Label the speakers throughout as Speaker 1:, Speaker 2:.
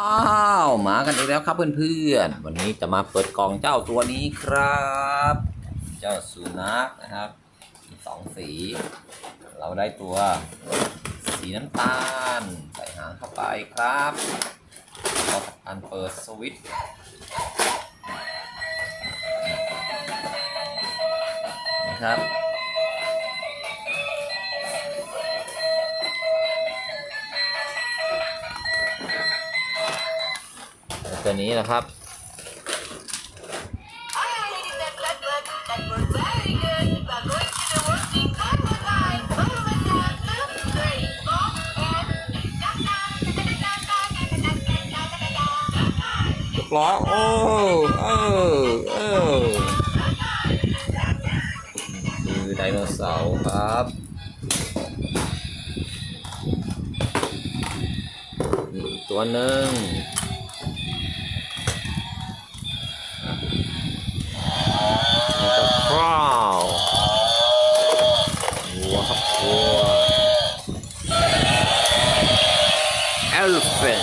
Speaker 1: อ้าวมากันอีกแล้วครับเพื่อนๆวันนี้จะมาเปิดกล่องเจ้าตัวนี้ครับ เจ้าสุนัขนะครับมีสองสี เราได้ตัว สีน้ำตาลใส่หางเข้าไปครับเราทำการเปิดสวิตช์นะครับ
Speaker 2: da da da da
Speaker 1: เรียบร้อโอ้เออเออคือไดโนเสาร์ครับตัวหนึ่ง 火，elfin，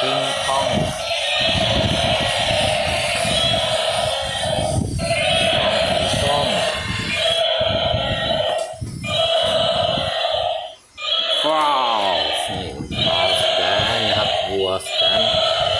Speaker 1: 冰汤，冰汤，哇哦！boston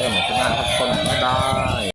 Speaker 1: ได้หองของคุณงานทุกคนได้